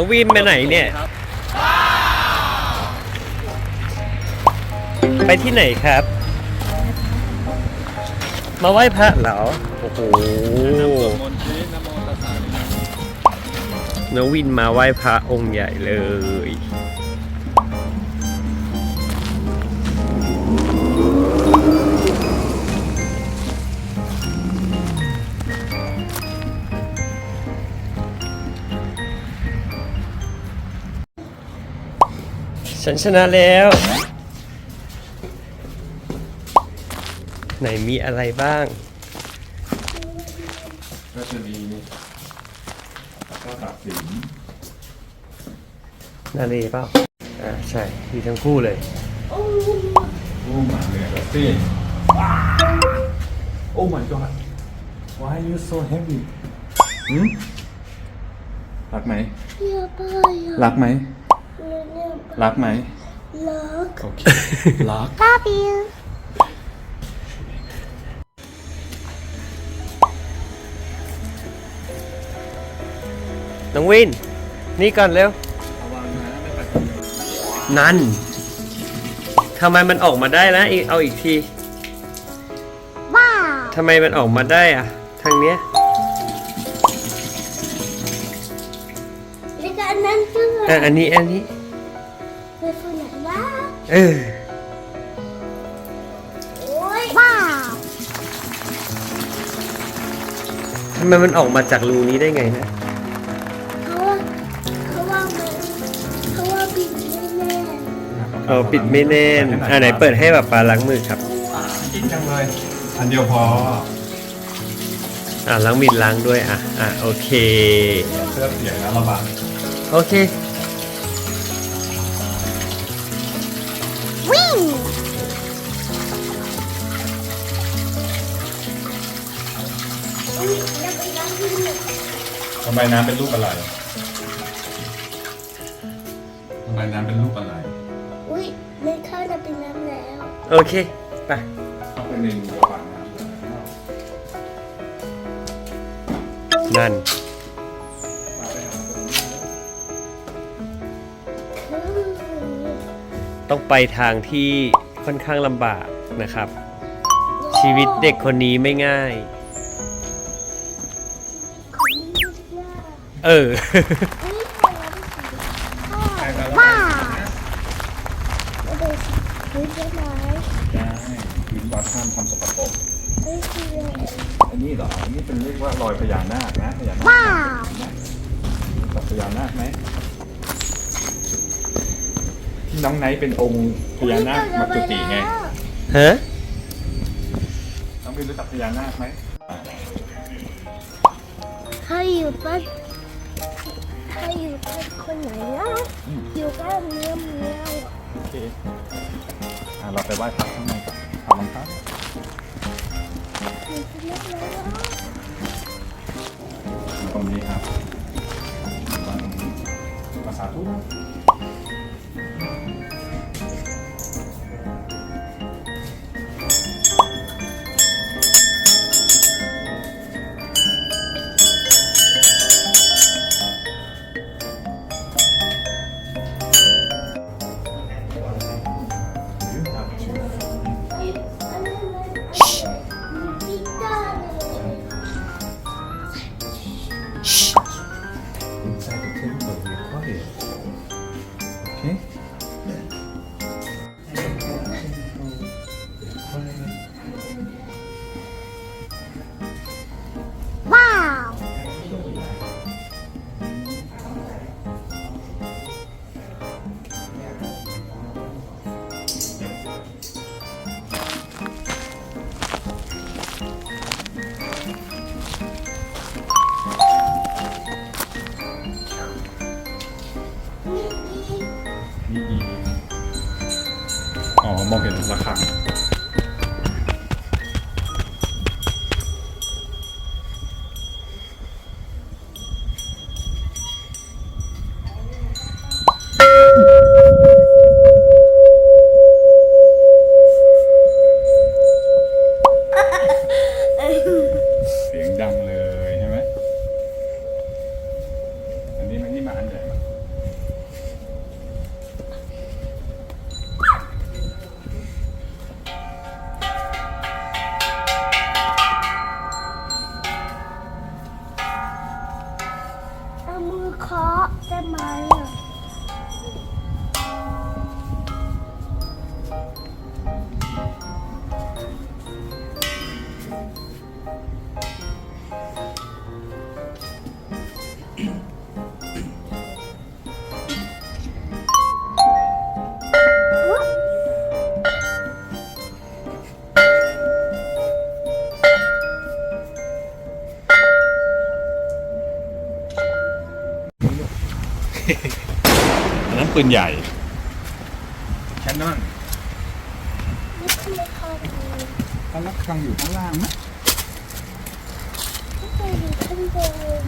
น้องวินไปไหนเนี่ย ไปที่ไหนครับ มาไหว้พระเหรอ โอ้โหนต์ชีนะโมตัสสะน้องวินมาไหว้พระองค์ใหญ่เลย ฉันชนะแล้ว ไหนมีอะไรบ้าง ก็จะมีก็ตัดสินนาเลเปล่าอ่าใช่ มีทั้งคู่เลย ผู้มาเหนื่อยแล้วสิ Oh my god why are you so heavy หืมรักไหม อย่าไปอะรักไหมเนี่ยไป รักไหมรักโอเครัก Love you น้องวิน นี่ก่อนเร็วระวังนะไม่ตัดนั่น ทำไมมันออกมาได้นะอีกเอาอีกที ว้าว ทำไมมันออกมาได้อะทางเนี้ย อะอันนี้อันนี้ไปคนไหนนะเออโอ้ยว้าวทำไมมันออกมาจากรูนี้ได้ไงนะเขาว่าเขาว่ามันเขาว่าปิดไม่แน่เออปิดไม่แน่นอ่าไหนเปิดให้แบบปลาล้างมือครับกินจังเลย อันเดียวพออ่าล้างมีดล้างด้วยอะอะโอเคเสื้อเปียกนะระบาด โอเค ทำไมน้ำเป็นรูปอะไรทำไมน้ำเป็นรูปอะไรอุ้ยไม่เข้าจะเป็นน้ำแล้ว โอเค ไป ต้องเป็นเมนูระบาดน้ำแล้วนั่นอืมต้องไปทางที่ค่อนข้างลำบากนะครับ ชีวิตเด็กคนนี้ไม่ง่าย เอออุ๊ยเป็นน้ำสีว้าวแล้วดูสิดูใช่ไหมได้พื้นวัดห้ามทำสกปรกเอ้ยคืออะไรอันนี้เหรออันนี้เป็นเรียกว่ารอยพญานาคนะพญานาคว้าวกับพญานาคไหมที่น้องไนท์เป็นองค์พญานาคมาจุติไงเฮะน้องบินรู้จักพญานาคไหมถ้าอยู่บ้าน ถ้าอยู่บ้านคนไหนนะอยู่บ้านเมียวเมียวโอเคอะเราไปไหว้พระข้างในกันทำรองเท้าอยู่ที่นั่นแล้วตรงนี้ครับวางตรงนี้ภาษาทุก ปืนใหญ่แคนนอนนี่คือเขาเขาลักครังอยู่ข้างล่างนะไม่เคยอยู่ข้างบน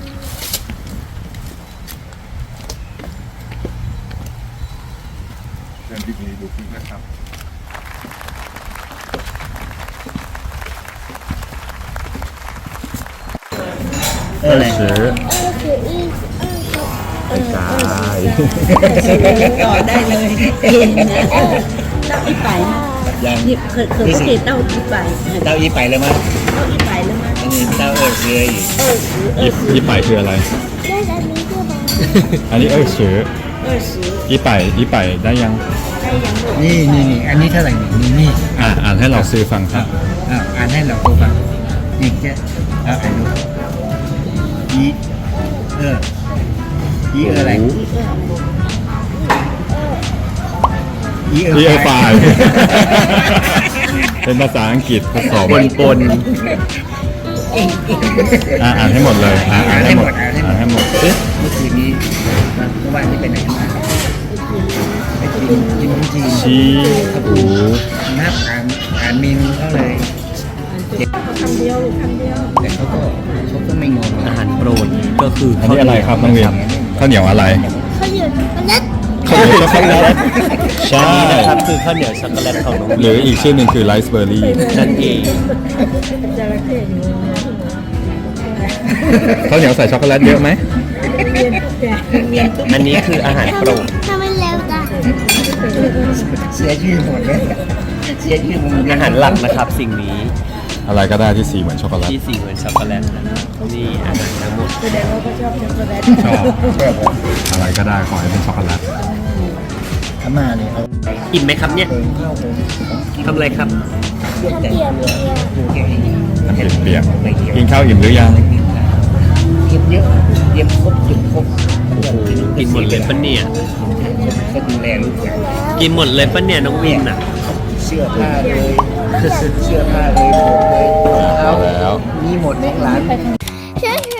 เดินดีๆดูคลิปนะครับเอออะไรเสือ เออคืออี กเออครับตายต่อได้เลยเย็นนะเต้าอีไปนะยังนี่เคยเคยสังเกตเต้าอีไปเต้าอีไปเลยมั้ยเต้าอีไปแล้วมั้ยอันนี้เต้าเออเสืออีกเออสือเอยี่อสือยี่ไปคืออะไร ได้อันนี้ด้วยไหมอันนี้เออเสือเออสือยี่ไปยี่ไปได้ยัง ได้ยังลูกนี่นี่นี่อันนี้เท่าไหร่นี่นี่นี่อ่าอ่านให้เราซื้อฟังครับ อ่าอ่านให้เราดูฟังนี่จะเอาอ่านดูอีเออ อีเอออะไรอีเออที่เออไฟเป็นภาษาอังกฤษผสมปนปนเองเองอ่าอ่านให้หมดเลยอ่าอ่านให้หมดอ่านอ่านให้ให้หหมมดดเอ๊ะเมื่อคืนนี้เมื่อวานนี้ไปไหนมาไปกินกินจีนชีอูนับอ่านอ่านเมนูเขาเลยคำเดียวคำเดียวแต่เขาก็เขาก็ไม่งงอาหารโปรดก็คืออันนี้อะไรครับน้องเวียน ข้าวเหนียวอะไรเขาอยู่ช็อกโกแลตข้าวเหนียวช็อกโกแลตใช่นี่นะครับคือข้าวเหนียวช็อกโกแลตของน้องหรืออีกชื่อหนึ่งคือไรซ์เบอร์รี่นั่นเองจระเข้อยู่ข้าวเหนียวใส่ช็อกโกแลตเยอะไหมเมียนตุ๊กแกเมียนตุ๊กอันนี้คืออาหารโปรดทำไมเร็วจังเสียชื่อหมดเลยเสียชื่อหมดอาหารหลักนะครับสิ่งนี้ อะไรก็ได้ที่สีเหมือนช็อกโกแลตที่สีเหมือนช็อกโกแลตนะครับนี่อาหารทั้งหมดแสดงว่าเขาชอบช็อกโกแลตชอบอะไรก็ได้ขอให้เป็นช็อกโกแลตอามาเนี่ยเขาอิ่มไหมครับเนี่ยทำอะไรครับถ้าเปียกเปียกดูแกเองน้ำพริกเปียกไม่เกี่ยวกินข้าวอิ่มหรือยังเก็บเยอะเก็บครบจุดครบกินหมดเลยปะเนี่ยก็ดูแลลูกอย่างกินหมดเลยปะเนี่ยน้องวินอะเสื้อผ้าเลยเสื้อผ้าเลยหมดเลยรองเท้าแล้ว มีหมดของหลานฉันคิดว่า